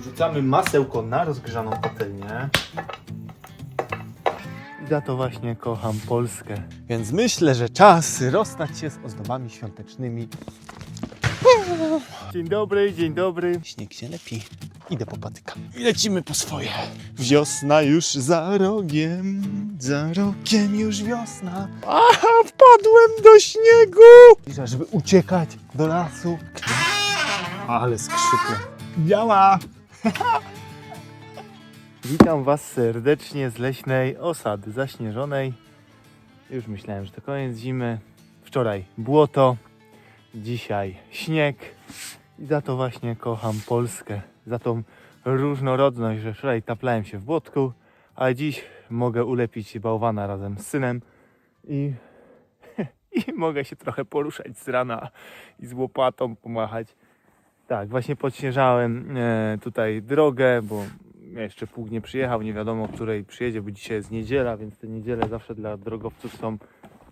Rzucamy masełko na rozgrzaną patelnię. I za to właśnie kocham Polskę. Więc myślę, że czas rozstać się z ozdobami świątecznymi. Dzień dobry, dzień dobry. Śnieg się lepi. Idę po patyka. I lecimy po swoje. Wiosna już za rogiem, za rogiem już wiosna. Aha, wpadłem do śniegu! Zbliża, żeby uciekać do lasu. Ale skrzypia. Działa! Witam Was serdecznie z leśnej osady zaśnieżonej. Już myślałem, że to koniec zimy. Wczoraj błoto, dzisiaj śnieg. I za to właśnie kocham Polskę. Za tą różnorodność, że wczoraj taplałem się w błotku, a dziś mogę ulepić bałwana razem z synem i, i mogę się trochę poruszać z rana i z łopatą pomachać. Tak, właśnie podśnieżałem e, tutaj drogę, bo jeszcze pług nie przyjechał, nie wiadomo której przyjedzie, bo dzisiaj jest niedziela, więc te niedziele zawsze dla drogowców są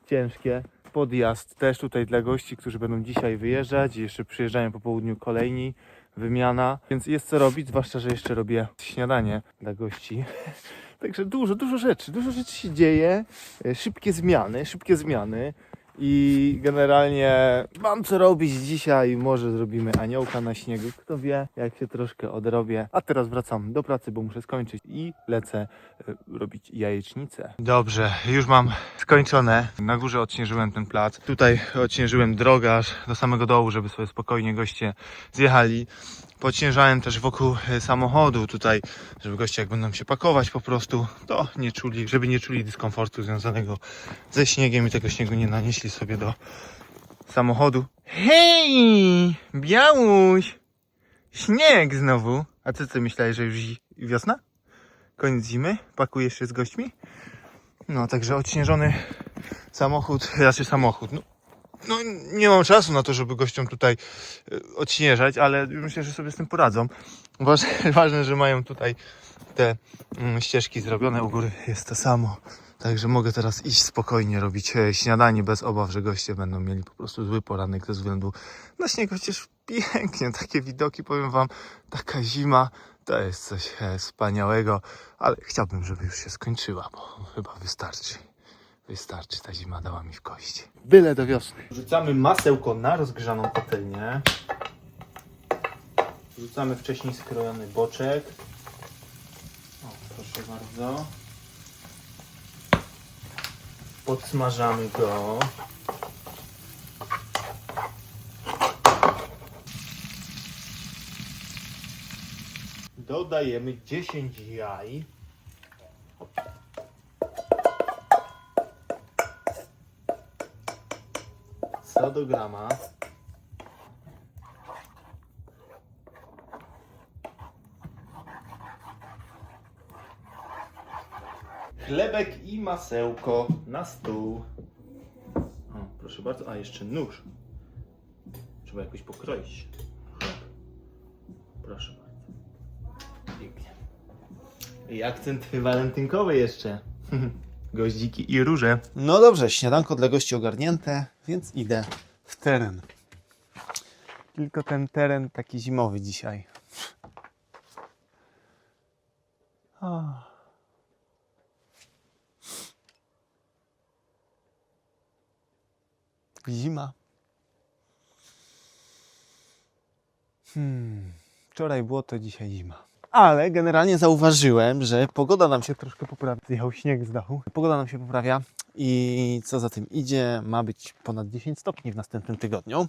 ciężkie. Podjazd też tutaj dla gości, którzy będą dzisiaj wyjeżdżać, jeszcze przyjeżdżają po południu kolejni, wymiana, więc jest co robić, zwłaszcza, że jeszcze robię śniadanie dla gości. Także dużo, dużo rzeczy, dużo rzeczy się dzieje, e, szybkie zmiany, szybkie zmiany i generalnie mam co robić dzisiaj, może zrobimy aniołka na śniegu, kto wie, jak się troszkę odrobię. A teraz wracam do pracy, bo muszę skończyć i lecę e, robić jajecznicę. Dobrze, już mam skończone. Na górze odśnieżyłem ten plac. Tutaj odśnieżyłem drogę aż do samego dołu, żeby sobie spokojnie goście zjechali. Podśnieżałem też wokół e, samochodu tutaj, żeby goście jak będą się pakować po prostu, to nie czuli, żeby nie czuli dyskomfortu związanego ze śniegiem i tego śniegu nie nanieśli sobie do samochodu. Hej! Białuś! Śnieg znowu! A ty co myślałeś, że już wiosna? Koniec zimy? Pakujesz się z gośćmi? No, także odśnieżony samochód, raczej samochód. No, no nie mam czasu na to, żeby gościom tutaj e, odśnieżać, ale myślę, że sobie z tym poradzą. Ważne, ważne że mają tutaj te mm, ścieżki zrobione. U góry jest to samo. Także mogę teraz iść spokojnie robić e, śniadanie bez obaw, że goście będą mieli po prostu zły poranek ze względu na śnieg. Chociaż pięknie, takie widoki, powiem wam, taka zima to jest coś e, wspaniałego, ale chciałbym, żeby już się skończyła, bo chyba wystarczy. Wystarczy, ta zima dała mi w kości. Byle do wiosny. Rzucamy masełko na rozgrzaną patelnię. Rzucamy wcześniej skrojony boczek. O, proszę bardzo. Podsmażamy go. Dodajemy 10 jaj. Grama. Chlebek i masełko na stół. O, proszę bardzo. A, jeszcze nóż. Trzeba jakoś pokroić. Chleb. Proszę bardzo. Pięknie. I akcent walentynkowy jeszcze. Goździki i róże. No dobrze, śniadanko dla gości ogarnięte, więc idę teren. Tylko ten teren taki zimowy dzisiaj. Zima. Hmm. Wczoraj było to, dzisiaj zima. Ale generalnie zauważyłem, że pogoda nam się troszkę poprawia. Zjechał śnieg z dachu. Pogoda nam się poprawia i co za tym idzie, ma być ponad 10 stopni w następnym tygodniu.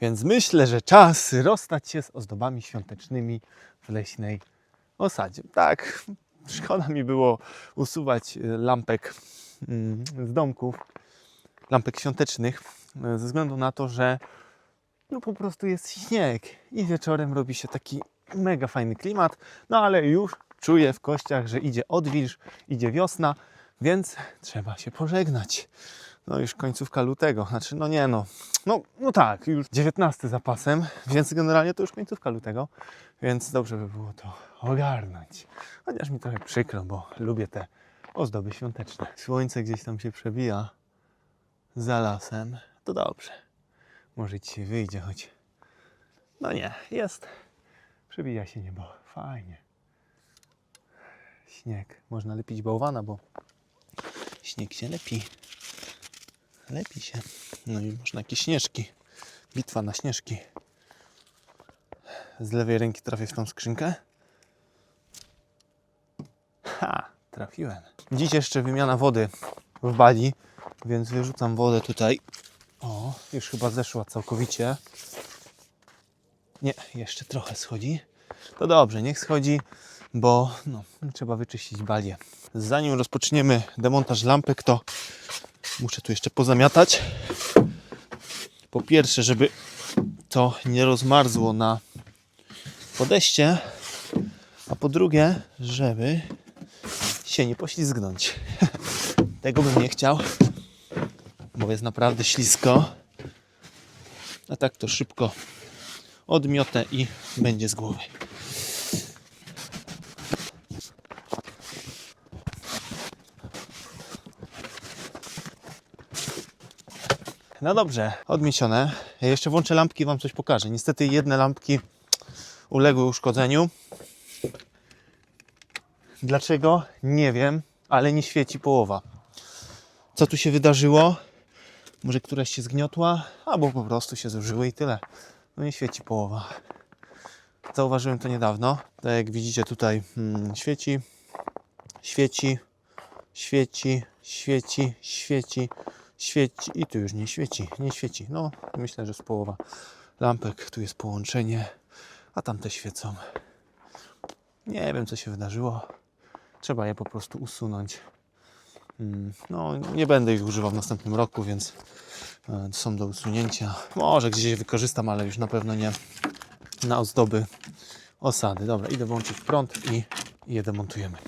Więc myślę, że czas rozstać się z ozdobami świątecznymi w leśnej osadzie. Tak, szkoda mi było usuwać y, lampek mm, z domków, lampek świątecznych, y, ze względu na to, że no po prostu jest śnieg i wieczorem robi się taki mega fajny klimat, no ale już czuję w kościach, że idzie odwilż, idzie wiosna, więc trzeba się pożegnać. No już końcówka lutego, znaczy no nie no, no, no tak, już 19 zapasem, więc generalnie to już końcówka lutego, więc dobrze by było to ogarnąć. Chociaż mi trochę przykro, bo lubię te ozdoby świąteczne. Słońce gdzieś tam się przebija za lasem, to dobrze. Może ci wyjdzie, choć no nie, jest Przebija się niebo. Fajnie. Śnieg. Można lepić bałwana, bo śnieg się lepi. Lepi się. No i można jakieś śnieżki. Bitwa na śnieżki. Z lewej ręki trafię w tą skrzynkę. Ha! Trafiłem. Dziś jeszcze wymiana wody w bali, więc wyrzucam wodę tutaj. O, już chyba zeszła całkowicie. Nie, jeszcze trochę schodzi. To dobrze, niech schodzi, bo no, trzeba wyczyścić balię. Zanim rozpoczniemy demontaż lampek, to muszę tu jeszcze pozamiatać. Po pierwsze, żeby to nie rozmarzło na podejście, a po drugie, żeby się nie poślizgnąć. Tego bym nie chciał, bo jest naprawdę ślisko. A tak to szybko odmiotę i będzie z głowy. No dobrze, odmiecione. Ja jeszcze włączę lampki i Wam coś pokażę. Niestety jedne lampki uległy uszkodzeniu. Dlaczego? Nie wiem, ale nie świeci połowa. Co tu się wydarzyło? Może któraś się zgniotła, albo po prostu się zużyły i tyle. No nie świeci połowa. Zauważyłem to niedawno. Tak jak widzicie tutaj mm, świeci, świeci, świeci, świeci, świeci, świeci i tu już nie świeci, nie świeci. No myślę, że z połowa lampek, tu jest połączenie, a tamte świecą. Nie wiem co się wydarzyło. Trzeba je po prostu usunąć. Mm, No, nie będę ich używał w następnym roku, więc e, są do usunięcia. Może gdzieś je wykorzystam, ale już na pewno nie na ozdoby osady. Dobra, idę włączyć prąd i, je demontujemy.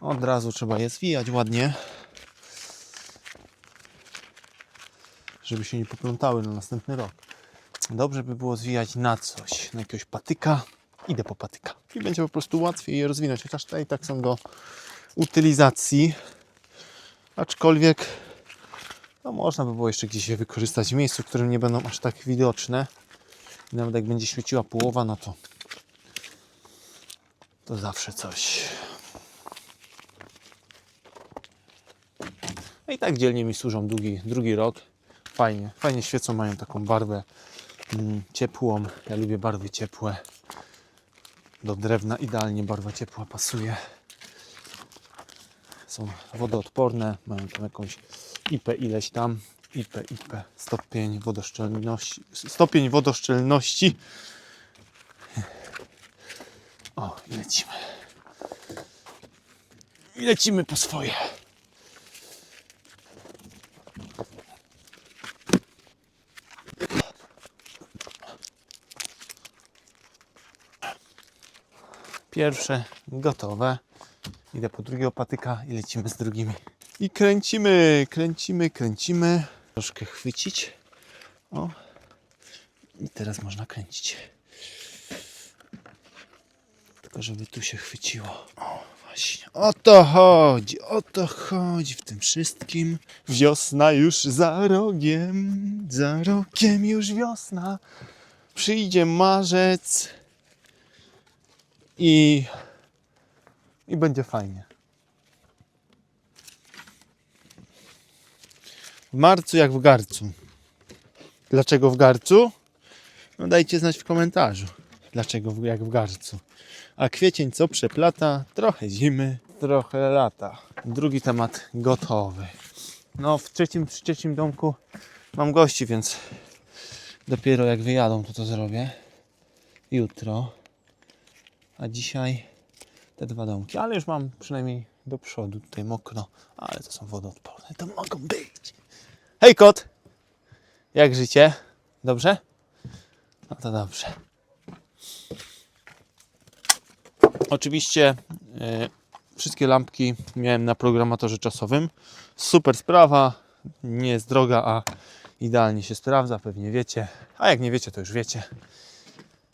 Od razu trzeba je zwijać ładnie, żeby się nie poplątały na następny rok. Dobrze by było zwijać na coś, na jakiegoś patyka. Idę po patyka. I będzie po prostu łatwiej je rozwinąć, chociaż te i tak są do utylizacji. Aczkolwiek no można by było jeszcze gdzieś je wykorzystać w miejscu, w którym nie będą aż tak widoczne. I nawet jak będzie świeciła połowa, no to to zawsze coś. No i tak dzielnie mi służą drugi, drugi rok. Fajnie, fajnie świecą, mają taką barwę mm, ciepłą. Ja lubię barwy ciepłe. Do drewna idealnie barwa ciepła pasuje. Są wodoodporne, mają tam jakąś IP ileś tam. IP, IP, stopień wodoszczelności. Stopień wodoszczelności. O, i lecimy. I lecimy po swoje. Pierwsze gotowe. Idę po drugiego patyka i lecimy z drugimi. I kręcimy, kręcimy, kręcimy. Troszkę chwycić. O. I teraz można kręcić. Tylko żeby tu się chwyciło. O, właśnie. O to chodzi, o to chodzi w tym wszystkim. Wiosna już za rogiem, za rogiem już wiosna. Przyjdzie marzec i, i będzie fajnie. W marcu jak w garcu. Dlaczego w garcu? No dajcie znać w komentarzu. Dlaczego jak w garcu. A kwiecień co przeplata? Trochę zimy, trochę lata. Drugi temat gotowy. No w trzecim, w trzecim domku mam gości, więc dopiero jak wyjadą to to zrobię. Jutro. A dzisiaj te dwa domki. Ale już mam przynajmniej do przodu tutaj mokro. Ale to są wodoodporne. To mogą być. Hej kot! Jak życie? Dobrze? No to dobrze. Oczywiście e, wszystkie lampki miałem na programatorze czasowym. Super sprawa, nie jest droga, a idealnie się sprawdza, pewnie wiecie. A jak nie wiecie, to już wiecie.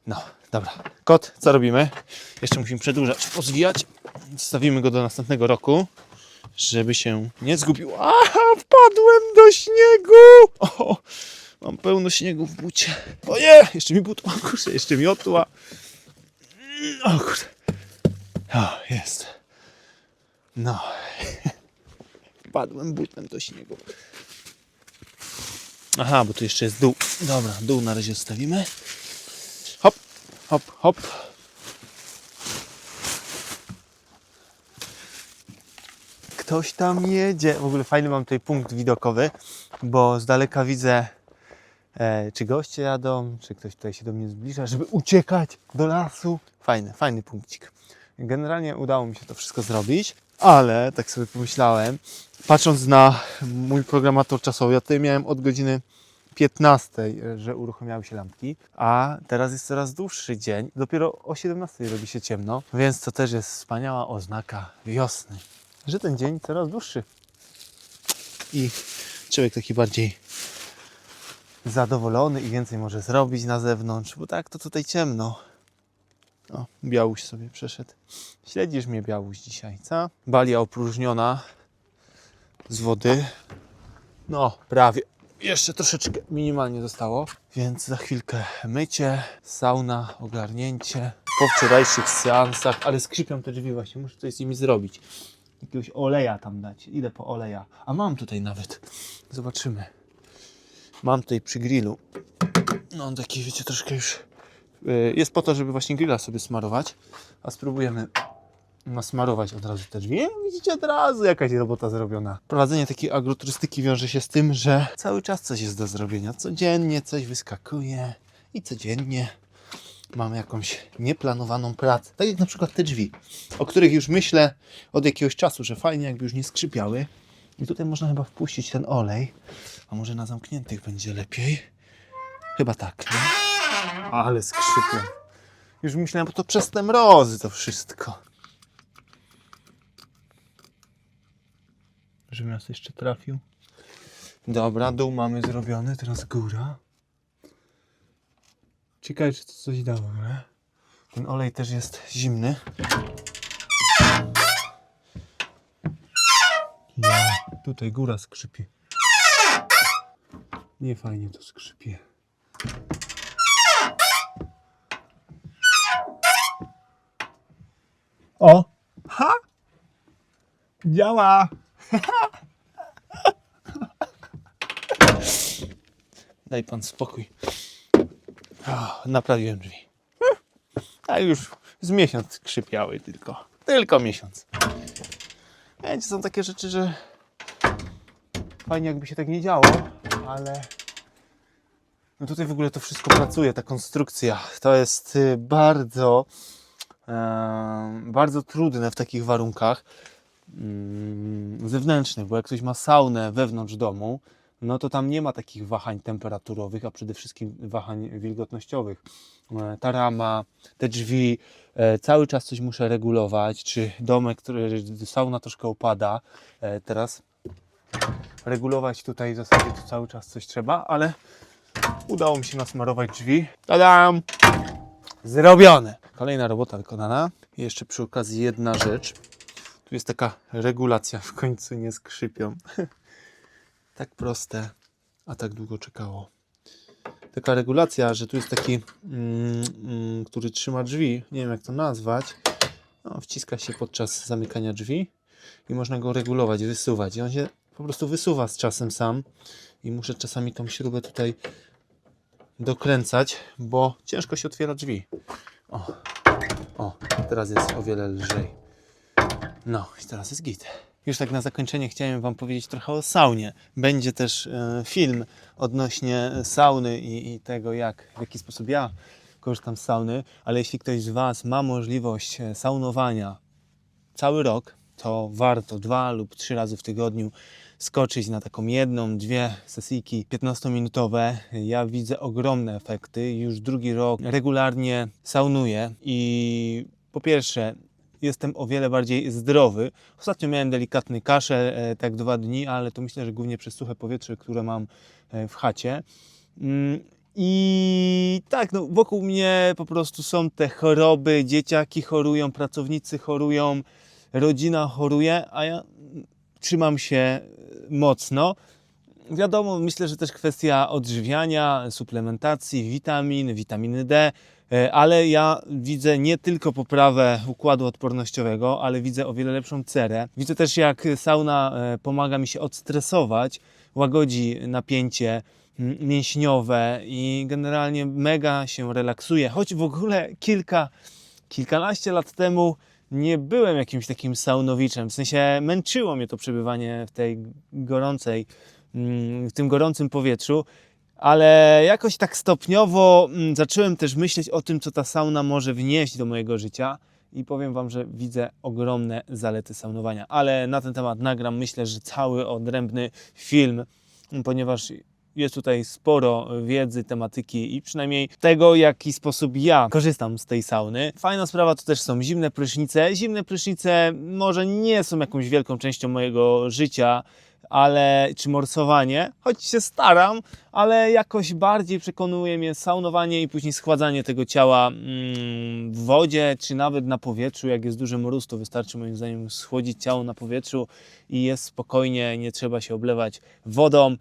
No, dobra. Kot, co robimy? Jeszcze musimy przedłużać, pozwijać. Stawimy go do następnego roku, żeby się nie zgubił. Aha, wpadłem do śniegu! O, Mam pełno śniegu w bucie. O nie! Jeszcze mi but, o kurczę, jeszcze miotła. O kurde. O, jest. No. Wpadłem butem do śniegu. Aha, bo tu jeszcze jest dół. Dobra, dół na razie zostawimy. Hop, hop. Ktoś tam jedzie. W ogóle fajny mam tutaj punkt widokowy, bo z daleka widzę, e, czy goście jadą, czy ktoś tutaj się do mnie zbliża, żeby uciekać do lasu. Fajny, fajny punkcik. Generalnie udało mi się to wszystko zrobić, ale tak sobie pomyślałem, patrząc na mój programator czasowy, ja tutaj miałem od godziny 15, że uruchamiały się lampki, a teraz jest coraz dłuższy dzień. Dopiero o 17 robi się ciemno, więc to też jest wspaniała oznaka wiosny, że ten dzień coraz dłuższy. I człowiek taki bardziej zadowolony i więcej może zrobić na zewnątrz, bo tak to tutaj ciemno. O, Białuś sobie przeszedł. Śledzisz mnie, Białuś, dzisiaj, co? Balia opróżniona z wody. No, prawie. Jeszcze troszeczkę minimalnie zostało, więc za chwilkę mycie, sauna, ogarnięcie. Po wczorajszych seansach, ale skrzypią te drzwi właśnie, muszę coś z nimi zrobić. Jakiegoś oleja tam dać. Idę po oleja. A mam tutaj nawet. Zobaczymy. Mam tutaj przy grillu. No on taki, wiecie, troszkę już y, jest po to, żeby właśnie grilla sobie smarować. A spróbujemy nasmarować od razu te drzwi. Widzicie, od razu jakaś robota zrobiona. Prowadzenie takiej agroturystyki wiąże się z tym, że cały czas coś jest do zrobienia. Codziennie coś wyskakuje i codziennie mamy jakąś nieplanowaną pracę. Tak jak na przykład te drzwi, o których już myślę od jakiegoś czasu, że fajnie jakby już nie skrzypiały. I tutaj można chyba wpuścić ten olej. A może na zamkniętych będzie lepiej? Chyba tak, nie? Ale skrzypią. Już myślałem, bo to przez te mrozy to wszystko. Żeby nas jeszcze trafił. Dobra, dół mamy zrobiony, teraz góra. Ciekawe, czy to coś dało, nie? Ten olej też jest zimny. Ja, tutaj góra skrzypi. Nie fajnie to skrzypie. O! Ha! Działa! Daj pan spokój. Naprawiłem drzwi. A już z miesiąc skrzypiały tylko. Tylko miesiąc. Wiecie, są takie rzeczy, że fajnie jakby się tak nie działo, ale no tutaj w ogóle to wszystko pracuje, ta konstrukcja. To jest y, bardzo, em, bardzo trudne w takich warunkach zewnętrznych, bo jak ktoś ma saunę wewnątrz domu, no to tam nie ma takich wahań temperaturowych, a przede wszystkim wahań wilgotnościowych. E, Ta rama, te drzwi, e, cały czas coś muszę regulować, czy domek, który sauna troszkę opada, e, teraz regulować tutaj w zasadzie to cały czas coś trzeba, ale udało mi się nasmarować drzwi. Tadam! Zrobione! Kolejna robota wykonana. Jeszcze przy okazji jedna rzecz. Tu jest taka regulacja, w końcu nie skrzypią. tak proste, a tak długo czekało. Taka regulacja, że tu jest taki, mm, mm, który trzyma drzwi, nie wiem jak to nazwać, no, wciska się podczas zamykania drzwi i można go regulować, wysuwać. I on się po prostu wysuwa z czasem sam i muszę czasami tą śrubę tutaj dokręcać, bo ciężko się otwiera drzwi. O, o teraz jest o wiele lżej. No i teraz jest git. Już tak na zakończenie chciałem Wam powiedzieć trochę o saunie. Będzie też e, film odnośnie sauny i, i tego, jak, w jaki sposób ja korzystam z sauny, ale jeśli ktoś z Was ma możliwość e, saunowania cały rok, to warto dwa lub trzy razy w tygodniu skoczyć na taką jedną, dwie sesyjki 15-minutowe. Ja widzę ogromne efekty. Już drugi rok regularnie saunuję i po pierwsze jestem o wiele bardziej zdrowy. Ostatnio miałem delikatny kaszel, e, tak dwa dni, ale to myślę, że głównie przez suche powietrze, które mam e, w chacie. Mm, I tak, no, wokół mnie po prostu są te choroby, dzieciaki chorują, pracownicy chorują, rodzina choruje, a ja trzymam się mocno. wiadomo, myślę, że też kwestia odżywiania, suplementacji, witamin, witaminy D, e, ale ja widzę nie tylko poprawę układu odpornościowego, ale widzę o wiele lepszą cerę. Widzę też, jak sauna e, pomaga mi się odstresować, łagodzi napięcie mięśniowe i generalnie mega się relaksuje. Choć w ogóle kilka, kilkanaście lat temu nie byłem jakimś takim saunowiczem. W sensie męczyło mnie to przebywanie w tej gorącej, w tym gorącym powietrzu, ale jakoś tak stopniowo mm, zacząłem też myśleć o tym, co ta sauna może wnieść do mojego życia. I powiem Wam, że widzę ogromne zalety saunowania. Ale na ten temat nagram, myślę, że cały odrębny film, ponieważ jest tutaj sporo wiedzy, tematyki i przynajmniej tego, w jaki sposób ja korzystam z tej sauny. Fajna sprawa to też są zimne prysznice. Zimne prysznice może nie są jakąś wielką częścią mojego życia, ale czy morsowanie, choć się staram, ale jakoś bardziej przekonuje mnie saunowanie i później schładzanie tego ciała mm, w wodzie, czy nawet na powietrzu. Jak jest duży mróz, to wystarczy moim zdaniem schłodzić ciało na powietrzu i jest spokojnie, nie trzeba się oblewać wodą.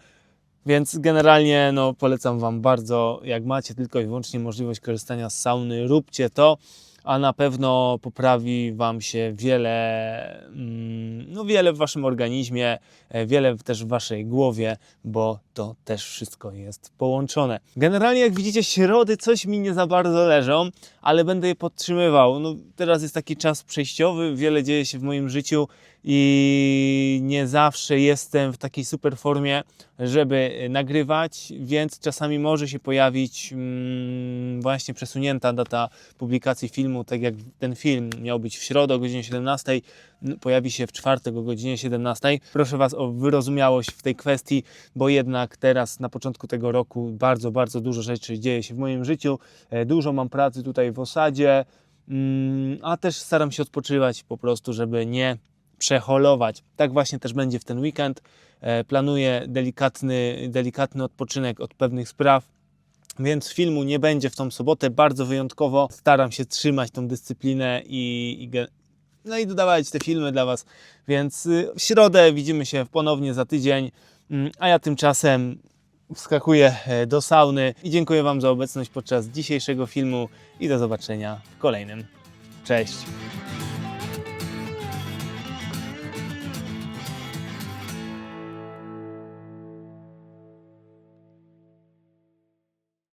Więc generalnie no, polecam Wam bardzo, jak macie tylko i wyłącznie możliwość korzystania z sauny, róbcie to, a na pewno poprawi Wam się wiele, mm, no wiele w Waszym organizmie, e, wiele też w Waszej głowie, bo to też wszystko jest połączone. Generalnie jak widzicie środy coś mi nie za bardzo leżą, ale będę je podtrzymywał. No, teraz jest taki czas przejściowy, wiele dzieje się w moim życiu i nie zawsze jestem w takiej super formie, żeby nagrywać, więc czasami może się pojawić mm, właśnie przesunięta data publikacji filmu, tak jak ten film miał być w środę o godzinie 17, n- pojawi się w czwartek o godzinie 17. Proszę Was o wyrozumiałość w tej kwestii, bo jednak teraz na początku tego roku bardzo, bardzo dużo rzeczy dzieje się w moim życiu. E, Dużo mam pracy tutaj w osadzie, mm, a też staram się odpoczywać po prostu, żeby nie przeholować. Tak właśnie też będzie w ten weekend. E, Planuję delikatny, delikatny odpoczynek od pewnych spraw. Więc filmu nie będzie w tą sobotę, bardzo wyjątkowo. Staram się trzymać tą dyscyplinę i, i, no i dodawać te filmy dla Was. Więc y, w środę widzimy się ponownie za tydzień, Mm, a ja tymczasem wskakuję e, do sauny i dziękuję Wam za obecność podczas dzisiejszego filmu i do zobaczenia w kolejnym. Cześć!